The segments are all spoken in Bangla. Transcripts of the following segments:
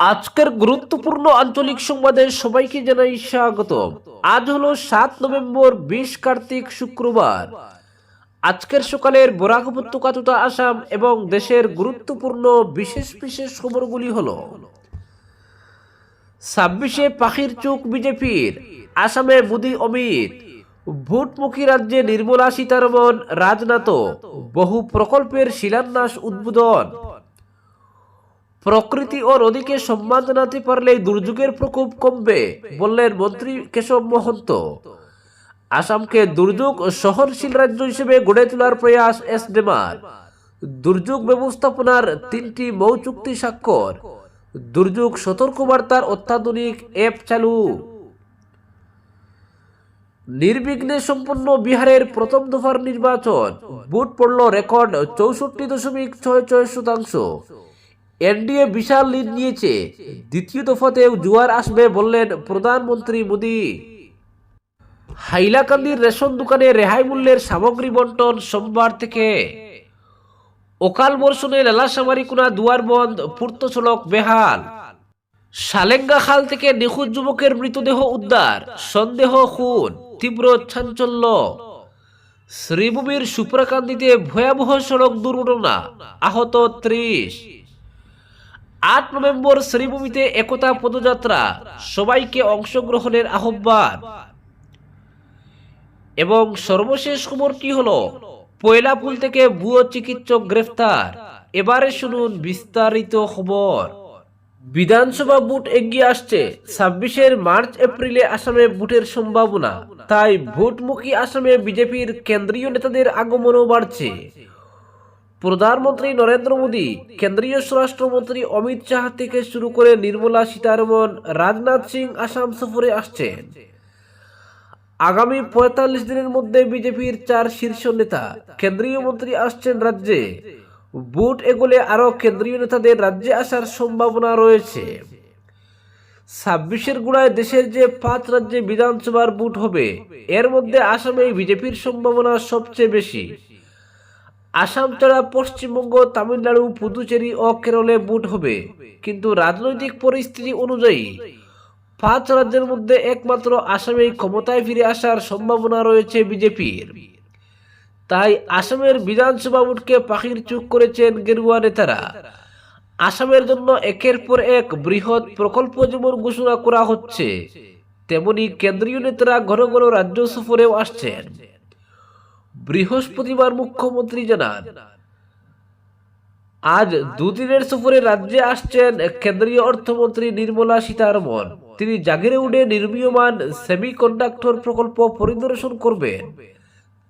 আজকের গুরুত্বপূর্ণ আঞ্চলিক সংবাদে সবাইকে জানাই স্বাগত আজ হলো সাত নভেম্বর, বিশ কার্তিক শুক্রবার। আজকের সকালের বরাক উপত্যকা তথা আসাম এবং দেশের গুরুত্বপূর্ণ বিশেষ বিশেষ খবরগুলি হল ছাব্বিশে পাখির চোখ বিজেপির, আসামে মোদি অমিত, ভোটমুখী রাজ্যে নির্মলা সীতারমন রাজনাথ বহু প্রকল্পের শিলান্যাস উদ্বোধন। প্রকৃতি ও নদীকে সম্মান জানাতে পারলে দুর্যোগের প্রকোপ কমবে, বললেন মন্ত্রী কেশব মহন্ত। আসামকে দুর্যোগ সহনশীল রাজ্য হিসেবে গড়ে তোলার প্রয়াস এস ডেমার। দুর্যোগ ব্যবস্থাপনার তিনটি মৌ চুক্তি স্বাক্ষর। দুর্যোগ সতর্কবার্তার অত্যাধুনিক অ্যাপ চালু। নির্বিঘ্নে সম্পন্ন বিহারের প্রথম দফার নির্বাচন। ভোট পড়ল রেকর্ড চৌষট্টি দশমিক ছয় ছয় শতাংশ। এনডিএ বিশাল লিড নিয়েছে। দ্বিতীয় দফাতেও জোয়ার আসবে বললেন প্রধানমন্ত্রী মোদী। হাইলাকান্দির রেশন দোকানে রেহাই মূল্যের সামগ্রী বন্টন সোমবার থেকে। অকাল বর্ষণে লালাসামারিকুনা দুয়ার বন্ধ, পূর্ত সড়ক বেহাল। সালেঙ্গা খাল থেকে নিখোঁজ যুবকের মৃতদেহ উদ্ধার, সন্দেহ খুন, তীব্র চাঞ্চল্য। শ্রীভূমির সুপ্রাকান্দিতে ভয়াবহ সড়ক দুর্ঘটনা, আহত ত্রিশ। আট নভেম্বর শ্রীভূমিতে একতা পদযাত্রা, সবাইকে অংশগ্রহণের আহ্বান। এবং সর্বশেষ খবরটি হলো পয়লাপুল থেকে ভুয়ো চিকিৎসক গ্রেফতার। এবারে শুনুন বিস্তারিত খবর। বিধানসভা ভোট এগিয়ে আসছে, ছাব্বিশের মার্চ এপ্রিলে আসামে ভোটের সম্ভাবনা। তাই ভোটমুখী আসামে বিজেপির কেন্দ্রীয় নেতাদের আগমনও বাড়ছে। প্রধানমন্ত্রী নরেন্দ্র মোদী, কেন্দ্রীয় স্বরাষ্ট্রমন্ত্রী অমিত শাহ থেকে শুরু করে নির্মলা সীতারমন রাজনাথ সিং আসাম সফরে আসছেন। আগামী পঁয়তাল্লিশ দিনের মধ্যে বিজেপির চার শীর্ষ নেতা, কেন্দ্রীয় মন্ত্রী আসছেন রাজ্যে। বুট এগোলে আরও কেন্দ্রীয় নেতাদের রাজ্যে আসার সম্ভাবনা রয়েছে। ছাব্বিশের গুড়ায় দেশের যে পাঁচ রাজ্যে বিধানসভার বুট হবে, এর মধ্যে আসামে বিজেপির সম্ভাবনা সবচেয়ে বেশি। আসাম ছাড়া পশ্চিমবঙ্গ, তামিলনাড়ু, পুদুচেরি ও কেরলে ভোট হবে। কিন্তু রাজনৈতিক পরিস্থিতি অনুযায়ী পাঁচ রাজ্যের মধ্যে একমাত্র আসামে ক্ষমতায় ফিরে আসার সম্ভাবনা রয়েছে বিজেপির। তাই আসামের বিধানসভা ভোটকে পাখির চুপ করেছেন গেরুয়া নেতারা। আসামের জন্য একের পর এক বৃহৎ প্রকল্প যেমন ঘোষণা করা হচ্ছে, তেমনি কেন্দ্রীয় নেতারা ঘন ঘন রাজ্য সফরেও আসছেন। বৃহস্পতিবার মুখ্যমন্ত্রী জানান, আজ দুদিনের সফরে রাজ্যে আসছেন কেন্দ্রীয় অর্থমন্ত্রী নির্মলা সীতারমন। তিনি জাগিরেউডে নির্মীয়মান সেমি কন্ডাক্টর প্রকল্প পরিদর্শন করবেন।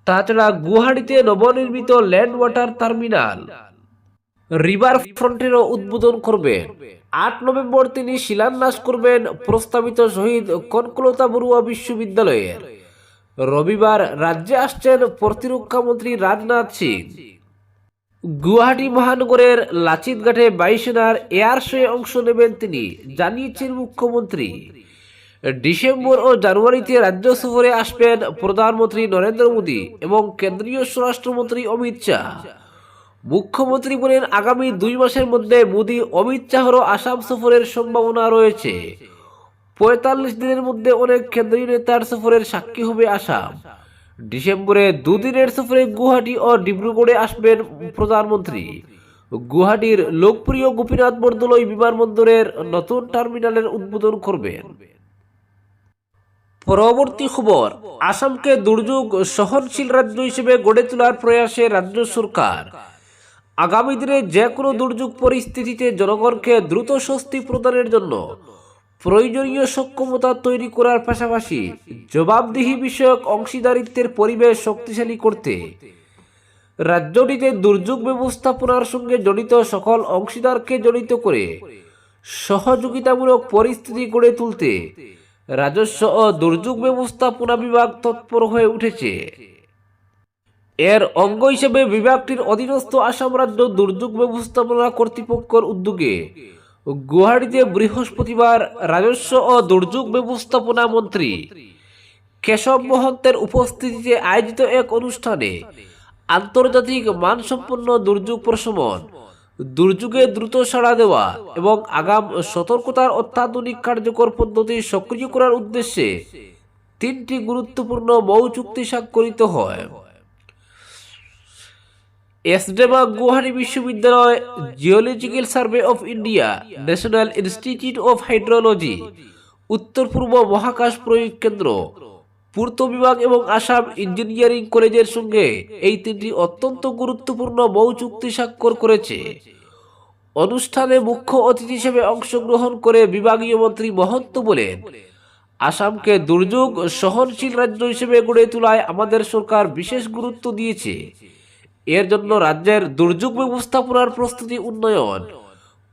তাছাড়া গুয়াহাটিতে নবনির্মিত ল্যান্ড ওয়াটার টার্মিনাল রিভার ফ্রন্টেরও উদ্বোধন করবেন। আট নভেম্বর তিনি শিলান্যাস করবেন প্রস্তাবিত শহীদ কনকলতা বড়ুয়া বিশ্ববিদ্যালয়ের। রবিবার রাজ্যে আসছেন প্রতিরক্ষামন্ত্রী রাজনাথ সিং। গুয়াহাটি মহানগরের লাচিত ঘাটে বায়ুসেনার এয়ার শোয়ে অংশ নেবেন তিনি, জানিয়েছেন মুখ্যমন্ত্রী। ডিসেম্বর ও জানুয়ারিতে রাজ্য সফরে আসবেন প্রধানমন্ত্রী নরেন্দ্র মোদী এবং কেন্দ্রীয় স্বরাষ্ট্রমন্ত্রী অমিত শাহ। মুখ্যমন্ত্রী বলেন, আগামী দুই মাসের মধ্যে মোদী অমিত শাহরও আসাম সফরের সম্ভাবনা রয়েছে। পঁয়তাল্লিশ দিনের মধ্যে অনেক কেন্দ্রীয় নেতার সফরের সাক্ষী হবে আসাম। ডিসেম্বরে দুদিনের সফরে গুয়াহাটি ও ডিব্রুগড়ে আসবেন প্রধানমন্ত্রী। গুয়াহাটির লোকপ্রিয় গোপীনাথ বরদলৈ বিমানবন্দরের নতুন টার্মিনালের উদ্বোধন করবেন। পরবর্তী খবর, আসামকে দুর্যোগ সহনশীল রাজ্য হিসেবে গড়ে তোলার প্রয়াসে রাজ্য সরকার। আগামী দিনে যে কোনো দুর্যোগ পরিস্থিতিতে জনগণকে দ্রুত স্বস্তি প্রদানের জন্য প্রয়োজনীয় সক্ষমতা তৈরি করার পাশাপাশি জবাবদিহি বিষয়ক অংশীদারিত্বের পরিবেশ শক্তিশালী করতে রাজ্যটিতে দুর্যোগ ব্যবস্থাপনার সঙ্গে জড়িত সকল অংশীদারকে জড়িত করে সহযোগিতামূলক পরিস্থিতি গড়ে তুলতে রাজস্ব ও দুর্যোগ ব্যবস্থাপনা বিভাগ তৎপর হয়ে উঠেছে। এর অঙ্গ হিসেবে বিভাগটির অধীনস্থ আসাম রাজ্য দুর্যোগ ব্যবস্থাপনা কর্তৃপক্ষের উদ্যোগে গুয়াহাটিতে বৃহস্পতিবার রাজস্ব ও দুর্যোগ ব্যবস্থাপনা মন্ত্রী কেশব মহন্তের উপস্থিতিতে আয়োজিত এক অনুষ্ঠানে আন্তর্জাতিক মানসম্পন্ন দুর্যোগ প্রশমন, দুর্যোগে দ্রুত সাড়া দেওয়া এবং আগাম সতর্কতার অত্যাধুনিক কার্যকর পদ্ধতি সক্রিয় করার উদ্দেশ্যে তিনটি গুরুত্বপূর্ণ মৌ চুক্তি স্বাক্ষরিত হয়। এসডেমা গুয়াহাটি বিশ্ববিদ্যালয় geological survey of India, national institute of hydrology, উত্তর পূর্ব মহাকাশ প্রয়োগ কেন্দ্র, পূর্ত বিভাগ এবং আসাম ইঞ্জিনিয়ারিং কলেজের সঙ্গে এই তিনটি অত্যন্ত গুরুত্বপূর্ণ মৌ চুক্তি স্বাক্ষর করেছে। অনুষ্ঠানে মুখ্য অতিথি হিসেবে অংশগ্রহণ করে বিভাগীয় মন্ত্রী মহন্ত বলেন, আসামকে দুর্যোগ সহনশীল রাজ্য হিসেবে গড়ে তোলায় আমাদের সরকার বিশেষ গুরুত্ব দিয়েছে। এর জন্য রাজ্যের দুর্যোগ ব্যবস্থাপনার প্রস্তুতি উন্নয়ন,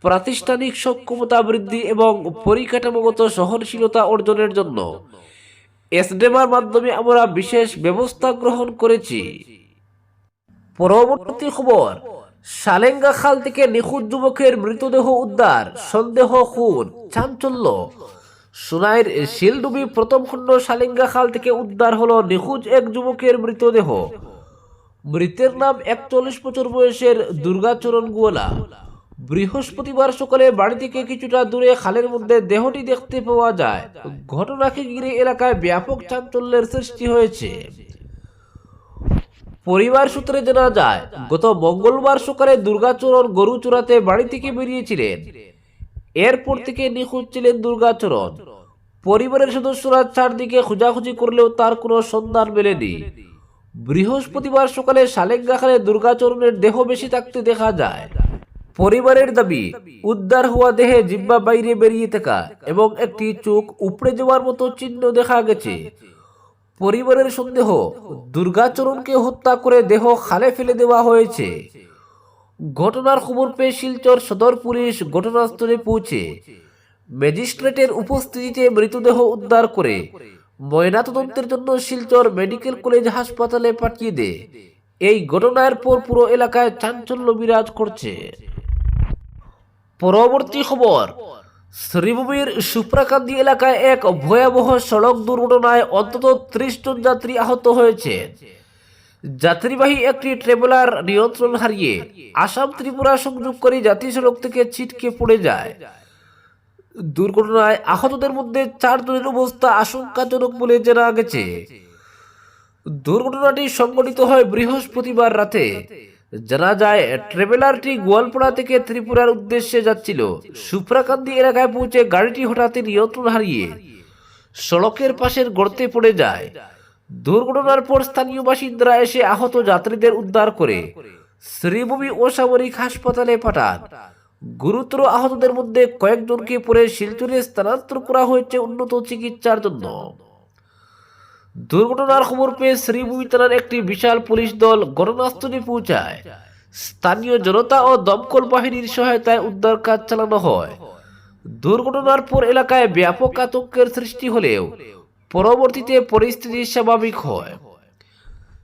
প্রাতিষ্ঠানিক সক্ষমতা বৃদ্ধি এবং পরিকাঠামোগত সহনশীলতা অর্জনের জন্য এসডেমার মাধ্যমে আমরা বিশেষ ব্যবস্থা গ্রহণ করেছি। পরবর্তী খবর, সালেঙ্গা খাল থেকে নিখুঁত যুবকের মৃতদেহ উদ্ধার, সন্দেহ, খুন, চাঞ্চল্য। সোনাইর শিলডুবি প্রথম খণ্ড সালেঙ্গা খাল থেকে উদ্ধার হলো নিখোঁজ এক যুবকের মৃতদেহ। মৃতের নাম একচল্লিশ বছর বয়সের দুর্গাচরণ গোয়ালা বৃহস্পতিবার সকালে বাড়ি থেকে কিছুটা দূরে খালের মধ্যে দেহটি দেখতে পাওয়া যায়। ঘটনাকে ঘিরে এলাকায় ব্যাপক চাঞ্চল্যের সৃষ্টি হয়েছে। পরিবার সূত্রে জানা যায়, গত মঙ্গলবার সকালে দুর্গাচরণ গরু চোরাতে বাড়ি থেকে বেরিয়েছিলেন। এরপর থেকে নিখোঁজ ছিলেন দুর্গাচরণ। পরিবারের সদস্যরা চারদিকে খোঁজাখুঁজি করলেও তার কোনো সন্ধান মেলেনি। বৃহস্পতিবার সকালে সালেঙ্গাখানে দুর্গাচরণের দেহ বেশি থাকতে দেখা যায়। পরিবারের দাবি, উদ্ধার হওয়া দেহে জিব্বা বাইরে বেরিয়ে থাকা এবং একটি চোখ উপড়ে যাওয়ার মতো চিহ্ন দেখা গেছে। পরিবারের সন্দেহ দুর্গাচরণকে হত্যা করে দেহ খালে ফেলে দেওয়া হয়েছে। ঘটনার খবর পেয়ে শিলচর সদর পুলিশ ঘটনাস্থলে পৌঁছে। ম্যাজিস্ট্রেটের উপস্থিতিতে মৃতদেহ উদ্ধার করে ময়নাতদন্তের জন্য শিলচর মেডিকেল কলেজ হাসপাতালে পাঠিয়ে দেয় এই ঘটনার পর পুরো এলাকায় চাঞ্চল্য বিরাজ করছে। পরবর্তী খবর, শ্রীভূমির সুপ্রাকান্দি এলাকায় এক ভয়াবহ সড়ক দুর্ঘটনায় অন্তত ত্রিশ জন যাত্রী আহত হয়েছে। যাত্রীবাহী একটি ট্রেভেলার নিয়ন্ত্রণ হারিয়ে আসাম ত্রিপুরা সংযোগকারী জাতীয় সড়ক থেকে ছিটকে পড়ে যায়। দুর্ঘটনায় আহতদের মধ্যে চারজনের অবস্থা আশঙ্কাজনক বলে জানা গেছে। দুর্ঘটনাটি সংঘটিত হয় বৃহস্পতিবার রাতে। জানা যায়, ট্রেভেলারটি গোয়ালপাড়া থেকে ত্রিপুরার উদ্দেশ্যে যাচ্ছিল। সুপ্রাকান্দি এলাকায় পৌঁছে গাড়িটি হঠাৎ নিয়ন্ত্রণ হারিয়ে সড়কের পাশের গর্তে পড়ে যায়। দুর্ঘটনার পর স্থানীয় বাসিন্দারা এসে আহত যাত্রীদের উদ্ধার করে শ্রীভূমি অসামরিক হাসপাতালে পাঠান। গুরুতর আহতদের মধ্যে কয়েকজনকে পরে শিলচরে স্থানান্তর করা হয়েছে উন্নত চিকিৎসার জন্য। দুর্ঘটনার খবর পেয়ে শ্রীভূমি থানার একটি বিশাল পুলিশ দল ঘটনাস্থলে পৌঁছায়। স্থানীয় জনতা ও দমকল বাহিনীর সহায়তায় উদ্ধার কাজ চালানো হয়। দুর্ঘটনার পর এলাকায় ব্যাপক আতঙ্কের সৃষ্টি হলেও পরবর্তীতে পরিস্থিতি স্বাভাবিক হয়।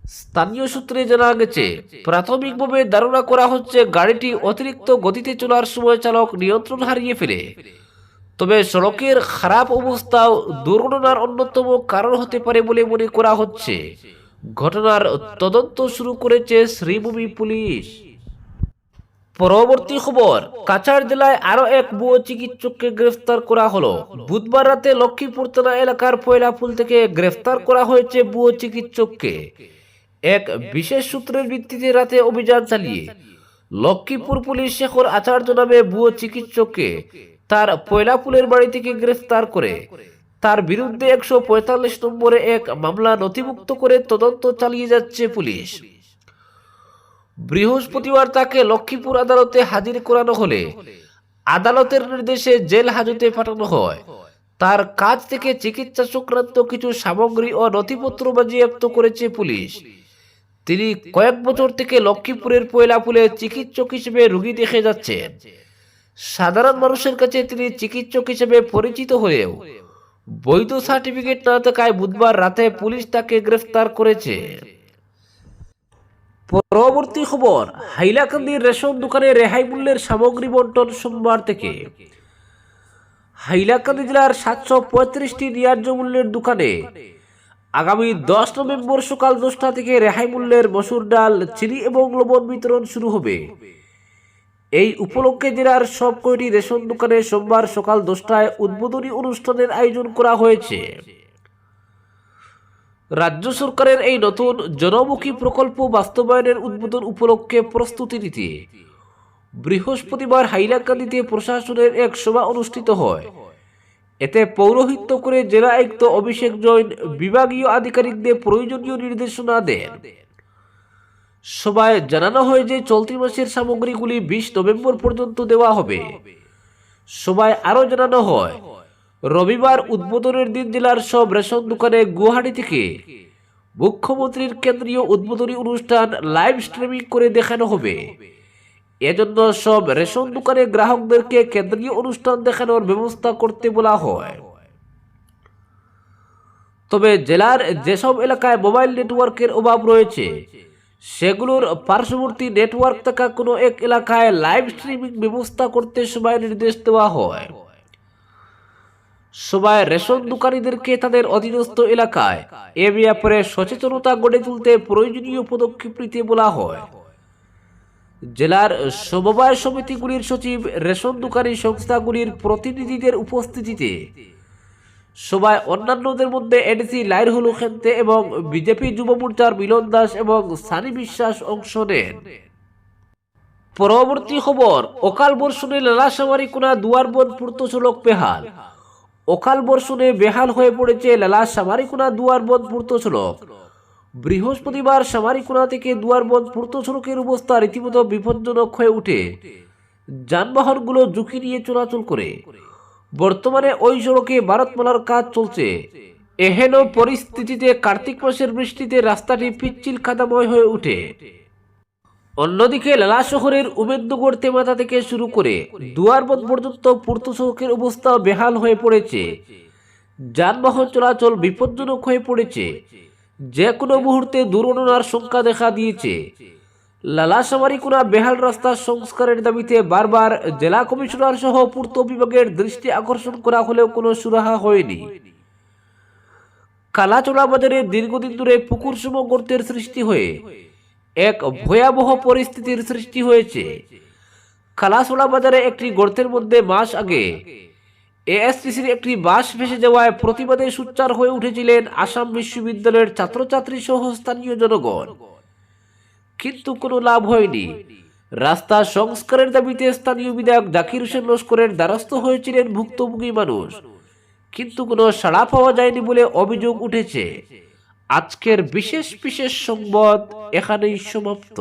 স্থানীয় সূত্রে জানা গেছে, প্রাথমিকভাবে ধারণা করা হচ্ছে গাড়িটি অতিরিক্ত গতিতে চলার সময় চালক নিয়ন্ত্রণ হারিয়ে ফেলে। তবে সড়কের খারাপ অবস্থাও দুর্ঘটনার অন্যতম কারণ হতে পারে বলে মনে করা হচ্ছে। ঘটনার তদন্ত শুরু করেছে শ্রীভূমি পুলিশ। পরবর্তী খবর, কাছাড় জেলায় আরও এক ভুয়ো চিকিৎসককে গ্রেফতার করা হলো। বুধবার রাতে লক্ষ্মীপুর থানা এলাকার পয়লাপুল থেকে গ্রেফতার করা হয়েছে ভুয়ো চিকিৎসককে। এক বিশেষ সূত্রের ভিত্তিতে রাতে অভিযান চালিয়ে লক্ষ্মীপুর পুলিশ শেখর আচার্য নামে ভুয়ো চিকিৎসককে তার পয়লাপুলের বাড়ি থেকে গ্রেফতার করে। তার বিরুদ্ধে একশো পঁয়তাল্লিশ নম্বরে এক মামলা নথিভুক্ত করে তদন্ত চালিয়ে যাচ্ছে পুলিশ। বৃহস্পতিবার তাকে লক্ষ্মীপুর আদালতে হাজির করানো হলে আদালতের নির্দেশে জেল হাজতে পাঠানো হয়। তার কাজ থেকে চিকিৎসা সংক্রান্ত কিছু সামগ্রী ও নথিপত্র বাজেয়াপ্ত করেছে পুলিশ। তিনি কয়েক বছর থেকে লক্ষ্মীপুরের পয়লাপুলে চিকিৎসক হিসেবে রুগী দেখে যাচ্ছেন। সাধারণ মানুষের কাছে তিনি চিকিৎসক হিসেবে পরিচিত হয়েও বৈধ সার্টিফিকেট না থাকায় বুধবার রাতে পুলিশ তাকে গ্রেফতার করেছে। পরবর্তী খবর, হাইলাকান্দির রেশন দোকানে রেহাই মূল্যের সামগ্রী বন্টন সোমবার থেকে। হাইলাকান্দি জেলার সাতশো পঁয়ত্রিশটি ন্যায্য মূল্যের দোকানে আগামী দশ নভেম্বর সকাল দশটা থেকে রেহাই মূল্যের মসুর ডাল, চিনি এবং লবণ বিতরণ শুরু হবে। এই উপলক্ষে জেলার সব কয়টি রেশন দোকানে সোমবার সকাল দশটায় উদ্বোধনী অনুষ্ঠানের আয়োজন করা হয়েছে। রাজ্য সরকারের এই নতুন জনমুখী প্রকল্প বাস্তবায়নের উদ্বোধন উপলক্ষে প্রস্তুতি নিতে বৃহস্পতিবার হাইলাকান্দিতে প্রশাসনের এক সভা অনুষ্ঠিত হয়। এতে পৌরোহিত্য করে জেলা আয়ুক্ত অভিষেক জৈন বিভাগীয় আধিকারিকদের প্রয়োজনীয় নির্দেশনা দেন। সভায় জানানো হয় যে চলতি মাসের সামগ্রীগুলি বিশ নভেম্বর পর্যন্ত দেওয়া হবে। সভায় আরও জানানো হয়, রবিবার উদ্বোধনের দিন জেলার সব রেশন দোকানে গুয়াহাটি থেকে মুখ্যমন্ত্রীর কেন্দ্রীয় উদ্বোধনী অনুষ্ঠান লাইভ স্ট্রিমিং করে দেখানো হবে। এজন্য সব রেশন দোকানে গ্রাহকদেরকে কেন্দ্রীয় অনুষ্ঠান দেখানোর ব্যবস্থা করতে বলা হয়। তবে জেলার যেসব এলাকায় মোবাইল নেটওয়ার্কের অভাব রয়েছে, সেগুলোর পার্শ্ববর্তী নেটওয়ার্ক থাকা কোনো এক এলাকায় লাইভ স্ট্রিমিং ব্যবস্থা করতে সবাই নির্দেশ দেওয়া হয়। সবাই রেশন দোকানিদেরকে তাদের অধীনস্থ এলাকায় এ ব্যাপারে সচেতনতা গড়ে তুলতে প্রয়োজনীয় পদক্ষেপ নিতে বলা হয়। জেলার সমবায় সমিতিগুলির সচিব, রেশন দোকানি সংস্থাগুলির প্রতিনিধিদের উপস্থিতিতে সবাই অন্যান্যদের মধ্যে এডিসি লাইরহুল খেন্তে এবং বিজেপি যুব মোর্চার মিলন দাস এবং সানি বিশ্বাস অংশ নেন। পরবর্তী খবর, অকাল বর্ষণে লালাসামারি কোনা দুয়ারবন পূর্ত সড়ক বেহাল। অকাল বর্ষণে বেহাল হয়ে পড়েছে লালা সামারিকোনা দুয়ারবন পূর্ত সড়ক বৃহস্পতিবার সামারিকোনা থেকে দুয়ারবন পূর্ত সড়কের অবস্থা রীতিমতো বিপজ্জনক হয়ে উঠে যানবাহনগুলো ঝুঁকি নিয়ে চলাচল করে। বর্তমানে ওই সড়কে ভারতমালার কাজ চলছে। এহেন পরিস্থিতিতে কার্তিক মাসের বৃষ্টিতে রাস্তাটি পিচ্ছিল কাদাময় হয়ে ওঠে। অন্যদিকে লালা শহরের উমেদনগর তেমাতা থেকে শুরু করে দুয়ারবন পর্যন্ত পূর্ত সড়কের অবস্থা বেহাল হয়ে পড়েছে। যানবাহন চলাচল বিপজ্জনক হয়ে পড়েছে। যে কোনো মুহূর্তে দুর্ঘটনার সংখ্যা দেখা দিয়েছে। লালাসামারিকুনা বেহাল রাস্তা সংস্কারের দাবিতে বারবার জেলা কমিশনার সহ পূর্ত বিভাগের দৃষ্টি আকর্ষণ করা হলেও কোনো সুরাহা হয়নি। কালাচোড়া বাজারে দীর্ঘদিন ধরে পুকুর সম গর্তের সৃষ্টি হয়ে এক ভয়াবহ পরিস্থিতির সৃষ্টি হয়েছে। কালাসোলা বাজারে একটি গর্তের মধ্যে মাস আগে এএসটিসির একটি বাস ভেসে যাওয়ায় প্রতিবাদে সোচ্চার হয়ে উঠেছিলেন আসাম বিশ্ববিদ্যালয়ের ছাত্রছাত্রী সহ স্থানীয় জনগণ। কিন্তু কোনো লাভ হয়নি। রাস্তা সংস্কারের দাবিতে স্থানীয় বিধায়ক জাকির হোসেন লস্করের দ্বারস্থ হয়েছিলেন ভুক্তভোগী মানুষ। কিন্তু কোনো সাড়া পাওয়া যায়নি বলে অভিযোগ উঠেছে। আজকের বিশেষ বিশেষ সংবাদ এখানেই সমাপ্ত।